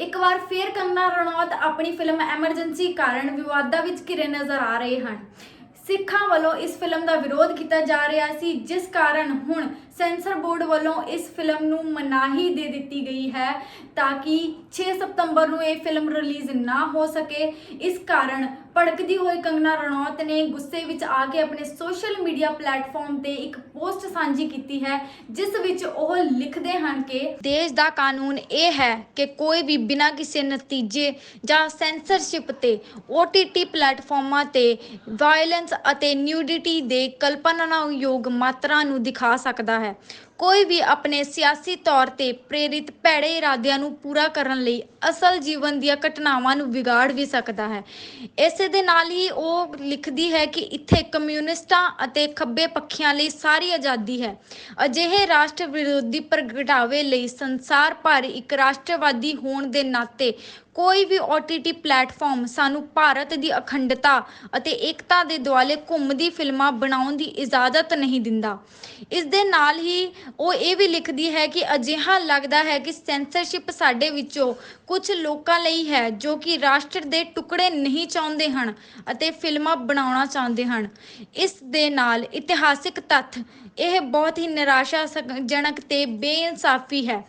ਇੱਕ ਵਾਰ ਫੇਰ ਕੰਗਨਾ ਰਣੌਤ ਆਪਣੀ ਫਿਲਮ ਐਮਰਜੈਂਸੀ ਕਾਰਨ ਵਿਵਾਦਾਂ ਵਿੱਚ ਘਿਰੇ ਨਜ਼ਰ ਆ ਰਹੇ ਹਨ। ਸਿੱਖਾਂ ਵੱਲੋਂ ਇਸ ਫਿਲਮ ਦਾ ਵਿਰੋਧ ਕੀਤਾ ਜਾ ਰਿਹਾ ਸੀ, ਜਿਸ ਕਾਰਨ ਹੁਣ ਸੈਂਸਰ ਬੋਰਡ ਵੱਲੋਂ ਇਸ ਫਿਲਮ ਨੂੰ ਮਨਾਹੀ ਦੇ ਦਿੱਤੀ ਗਈ ਹੈ ਤਾਂ ਕਿ 6 ਸਤੰਬਰ ਨੂੰ ਇਹ ਫਿਲਮ ਰਿਲੀਜ਼ ਨਾ ਹੋ ਸਕੇ। ਇਸ ਕਾਰਨ ਭੜਕਦੀ ਹੋਈ ਕੰਗਨਾ ਰਣੌਤ ਨੇ ਗੁੱਸੇ ਵਿੱਚ ਆ ਕੇ ਆਪਣੇ ਸੋਸ਼ਲ ਮੀਡੀਆ ਪਲੇਟਫਾਰਮ ਤੇ ਇੱਕ ਪੋਸਟ ਸਾਂਝੀ ਕੀਤੀ ਹੈ, ਜਿਸ ਵਿੱਚ ਉਹ ਲਿਖਦੇ ਹਨ ਕਿ ਦੇਸ਼ ਦਾ ਕਾਨੂੰਨ ਇਹ ਹੈ ਕਿ ਕੋਈ ਵੀ ਬਿਨਾਂ ਕਿਸੇ ਨਤੀਜੇ ਜਾਂ ਸੈਂਸਰਸ਼ਿਪ ਤੇ OTT ਪਲੇਟਫਾਰਮਾਂ ਤੇ ਵਾਇਲੈਂਸ ਅਤੇ ਨਿਊਡਿਟੀ ਦੇ ਕਲਪਨਾਯੋਗ ਮਾਤਰਾ ਨੂੰ ਦਿਖਾ ਸਕਦਾ ਹੈ। ਕੋਈ ਵੀ ਆਪਣੇ ਸਿਆਸੀ ਤੌਰ ਤੇ ਪ੍ਰੇਰਿਤ ਭੈੜੇ ਇਰਾਦਿਆਂ ਨੂੰ ਪੂਰਾ ਕਰਨ ਲਈ ਅਸਲ ਜੀਵਨ ਦੀਆਂ ਘਟਨਾਵਾਂ ਨੂੰ ਵਿਗਾੜ ਵੀ ਸਕਦਾ ਹੈ। ਇਸੇ ਦੇ ਨਾਲ ਹੀ ਉਹ ਲਿਖਦੀ ਹੈ ਕਿ ਇੱਥੇ ਕਮਿਊਨਿਸਟਾਂ ਅਤੇ ਖੱਬੇ ਪੱਖੀਆਂ ਲਈ ਸਾਰੀ ਆਜ਼ਾਦੀ ਹੈ। ਅਜਿਹੇ ਰਾਸ਼ਟਰ ਵਿਰੋਧੀ ਪ੍ਰਗਟਾਵੇ ਲਈ ਸੰਸਾਰ ਭਰ ਇੱਕ ਰਾਸ਼ਟਰਵਾਦੀ ਹੋਣ ਦੇ ਨਾਤੇ ਕੋਈ ਵੀ OTT ਪਲੇਟਫਾਰਮ ਸਾਨੂੰ ਭਾਰਤ ਦੀ ਅਖੰਡਤਾ ਅਤੇ ਏਕਤਾ ਦੇ ਦੁਆਲੇ ਘੁੰਮਦੀ ਫਿਲਮਾਂ ਬਣਾਉਣ ਦੀ ਇਜਾਜ਼ਤ ਨਹੀਂ ਦਿੰਦਾ। ਇਸ ਦੇ ਨਾਲ ਹੀ ਉਹ ਇਹ ਵੀ ਲਿਖਦੀ ਹੈ ਕਿ ਅਜਿਹਾ ਲੱਗਦਾ ਹੈ ਕਿ ਸੈਂਸਰਸ਼ਿਪ ਸਾਡੇ ਵਿੱਚੋਂ ਕੁਝ ਲੋਕਾਂ ਲਈ ਹੈ ਜੋ ਕਿ ਰਾਸ਼ਟਰ ਦੇ ਟੁਕੜੇ ਨਹੀਂ ਚਾਹੁੰਦੇ ਹਨ ਅਤੇ ਫਿਲਮਾਂ ਬਣਾਉਣਾ ਚਾਹੁੰਦੇ ਹਨ। ਇਸ ਦੇ ਨਾਲ ਇਤਿਹਾਸਿਕ ਤੱਥ ਇਹ ਬਹੁਤ ਹੀ ਨਿਰਾਸ਼ਾਜਨਕ ਤੇ ਬੇਇਨਸਾਫੀ ਹੈ।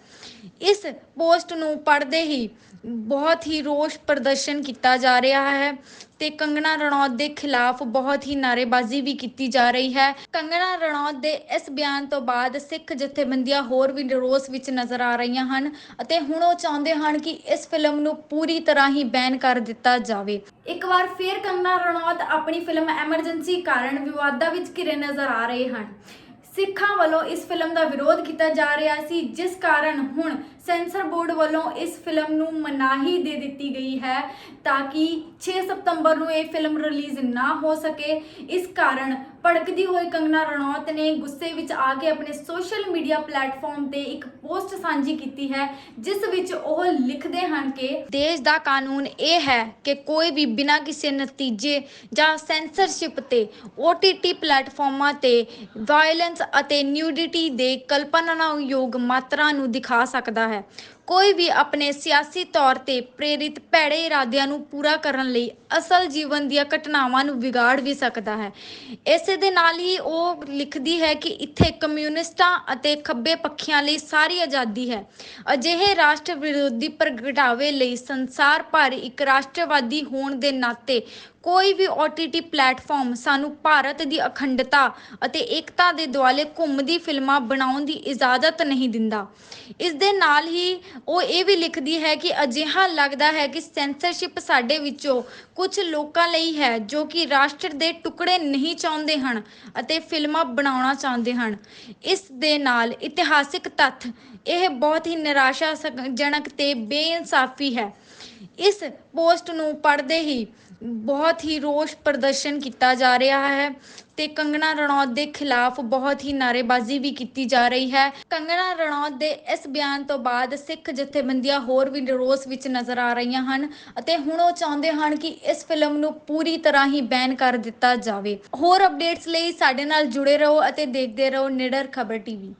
ਇਸ ਪੋਸਟ ਨੂੰ ਪੜ੍ਹਦੇ ਹੀ ਬਹੁਤ ਹੀ ਰੋਸ ਪ੍ਰਦਰਸ਼ਨ ਕੀਤਾ ਜਾ ਰਿਹਾ ਹੈ ਤੇ ਕੰਗਨਾ ਰਣੌਤ ਦੇ ਖਿਲਾਫ ਬਹੁਤ ਹੀ ਨਾਅਰੇਬਾਜ਼ੀ ਵੀ ਕੀਤੀ ਜਾ ਰਹੀ ਹੈ। ਕੰਗਣਾ ਰਣੌਤ ਦੇ ਇਸ ਬਿਆਨ ਤੋਂ ਬਾਅਦ ਸਿੱਖ ਜਥੇਬੰਦੀਆਂ ਹੋਰ ਵੀ ਰੋਸ ਵਿੱਚ ਨਜ਼ਰ ਆ ਰਹੀਆਂ ਹਨ ਅਤੇ ਹੁਣ ਉਹ ਚਾਹੁੰਦੇ ਹਨ ਕਿ ਇਸ ਫਿਲਮ ਨੂੰ ਪੂਰੀ ਤਰ੍ਹਾਂ ਹੀ ਬੈਨ ਕਰ ਦਿੱਤਾ ਜਾਵੇ। ਇੱਕ ਵਾਰ ਫੇਰ ਕੰਗਣਾ ਰਣੌਤ ਆਪਣੀ ਫਿਲਮ ਐਮਰਜੈਂਸੀ ਕਾਰਨ ਵਿਵਾਦਾਂ ਵਿੱਚ ਘਿਰੇ ਨਜ਼ਰ ਆ ਰਹੇ ਹਨ। ਸਿੱਖਾਂ ਵੱਲੋਂ ਇਸ ਫਿਲਮ ਦਾ ਵਿਰੋਧ ਕੀਤਾ ਜਾ ਰਿਹਾ ਸੀ, ਜਿਸ ਕਾਰਨ ਹੁਣ ਸੈਂਸਰ ਬੋਰਡ ਵੱਲੋਂ ਇਸ ਫਿਲਮ ਨੂੰ ਮਨਾਹੀ ਦੇ ਦਿੱਤੀ ਗਈ ਹੈ ਤਾਂ ਕਿ 6 ਸਤੰਬਰ ਨੂੰ ਇਹ ਫਿਲਮ ਰਿਲੀਜ਼ ਨਾ ਹੋ ਸਕੇ। ਇਸ ਕਾਰਨ ਭੜਕਦੀ ਹੋਈ ਕੰਗਨਾ ਰਣੌਤ ਨੇ ਗੁੱਸੇ ਵਿੱਚ ਆ ਕੇ ਆਪਣੇ ਸੋਸ਼ਲ ਮੀਡੀਆ ਪਲੇਟਫਾਰਮ ਤੇ ਇੱਕ ਪੋਸਟ ਸਾਂਝੀ ਕੀਤੀ ਹੈ, ਜਿਸ ਵਿੱਚ ਉਹ ਲਿਖਦੇ ਹਨ ਕਿ ਦੇਸ਼ ਦਾ ਕਾਨੂੰਨ ਇਹ ਹੈ ਕਿ ਕੋਈ ਵੀ ਬਿਨਾਂ ਕਿਸੇ ਨਤੀਜੇ ਜਾਂ ਸੈਂਸਰਸ਼ਿਪ ਤੇ OTT ਪਲੇਟਫਾਰਮਾਂ ਤੇ ਵਾਇਲੈਂਸ ਅਤੇ ਨਿਊਡਿਟੀ ਦੇ ਕਲਪਨਾਯੋਗ ਮਾਤਰਾ ਨੂੰ ਦਿਖਾ ਸਕਦਾ ਹੈ। ਕੋਈ ਵੀ ਆਪਣੇ ਸਿਆਸੀ ਤੌਰ ਤੇ ਪ੍ਰੇਰਿਤ ਭੈੜੇ ਇਰਾਦਿਆਂ ਨੂੰ ਪੂਰਾ ਕਰਨ ਲਈ ਅਸਲ ਜੀਵਨ ਦੀਆਂ ਘਟਨਾਵਾਂ ਨੂੰ ਵਿਗਾੜ ਵੀ ਸਕਦਾ ਹੈ। ਇਸੇ ਦੇ ਨਾਲ ਹੀ ਉਹ ਲਿਖਦੀ ਹੈ ਕਿ ਇੱਥੇ ਕਮਿਊਨਿਸਟਾਂ ਅਤੇ ਖੱਬੇ ਪੱਖੀਆਂ ਲਈ ਸਾਰੀ ਆਜ਼ਾਦੀ ਹੈ। ਅਜਿਹੇ ਰਾਸ਼ਟਰ ਵਿਰੋਧੀ ਪ੍ਰਗਟਾਵੇ ਲਈ ਸੰਸਾਰ ਭਰ ਇੱਕ ਰਾਸ਼ਟਰਵਾਦੀ ਹੋਣ ਦੇ ਨਾਤੇ ਕੋਈ ਵੀ OTT ਪਲੇਟਫਾਰਮ ਸਾਨੂੰ ਭਾਰਤ ਦੀ ਅਖੰਡਤਾ ਅਤੇ ਏਕਤਾ ਦੇ ਦੁਆਲੇ ਘੁੰਮਦੀ ਫਿਲਮਾਂ ਬਣਾਉਣ ਦੀ ਇਜਾਜ਼ਤ ਨਹੀਂ ਦਿੰਦਾ। ਇਸ ਦੇ ਨਾਲ ਹੀ ਉਹ ਇਹ ਵੀ ਲਿਖਦੀ ਹੈ ਕਿ ਅਜਿਹਾ ਲੱਗਦਾ ਹੈ ਕਿ ਸੈਂਸਰਸ਼ਿਪ ਸਾਡੇ ਵਿੱਚੋਂ ਕੁਝ ਲੋਕਾਂ ਲਈ ਹੈ ਜੋ ਕਿ ਰਾਸ਼ਟਰ ਦੇ ਟੁਕੜੇ ਨਹੀਂ ਚਾਹੁੰਦੇ ਹਨ ਅਤੇ ਫਿਲਮਾਂ ਬਣਾਉਣਾ ਚਾਹੁੰਦੇ ਹਨ। ਇਸ ਦੇ ਨਾਲ ਇਤਿਹਾਸਿਕ ਤੱਥ ਇਹ ਬਹੁਤ ਹੀ ਨਿਰਾਸ਼ਾਜਨਕ ਤੇ ਬੇਇਨਸਾਫੀ ਹੈ। ਇਸ ਪੋਸਟ ਨੂੰ ਪੜ੍ਹਦੇ ਹੀ ਬਹੁਤ ਹੀ ਰੋਸ ਪ੍ਰਦਰਸ਼ਨ ਕੀਤਾ ਜਾ ਰਿਹਾ ਹੈ ਤੇ ਕੰਗਣਾ ਰਣੌਤ ਦੇ ਖਿਲਾਫ ਬਹੁਤ ਹੀ ਨਾਅਰੇਬਾਜ਼ੀ ਵੀ ਕੀਤੀ ਜਾ ਰਹੀ ਹੈ। ਕੰਗਣਾ ਰਣੌਤ ਦੇ ਇਸ ਬਿਆਨ ਤੋਂ ਬਾਅਦ ਸਿੱਖ ਜਥੇਬੰਦੀਆਂ ਹੋਰ ਵੀ ਰੋਸ ਵਿੱਚ ਨਜ਼ਰ ਆ ਰਹੀਆਂ ਹਨ ਅਤੇ ਹੁਣ ਉਹ ਚਾਹੁੰਦੇ ਹਨ ਕਿ ਇਸ ਫਿਲਮ ਨੂੰ ਪੂਰੀ ਤਰ੍ਹਾਂ ਹੀ ਬੈਨ ਕਰ ਦਿੱਤਾ ਜਾਵੇ। ਹੋਰ ਅਪਡੇਟਸ ਲਈ ਸਾਡੇ ਨਾਲ ਜੁੜੇ ਰਹੋ ਅਤੇ ਦੇਖਦੇ ਰਹੋ ਨਿਡਰ ਖਬਰ ਟੀਵੀ।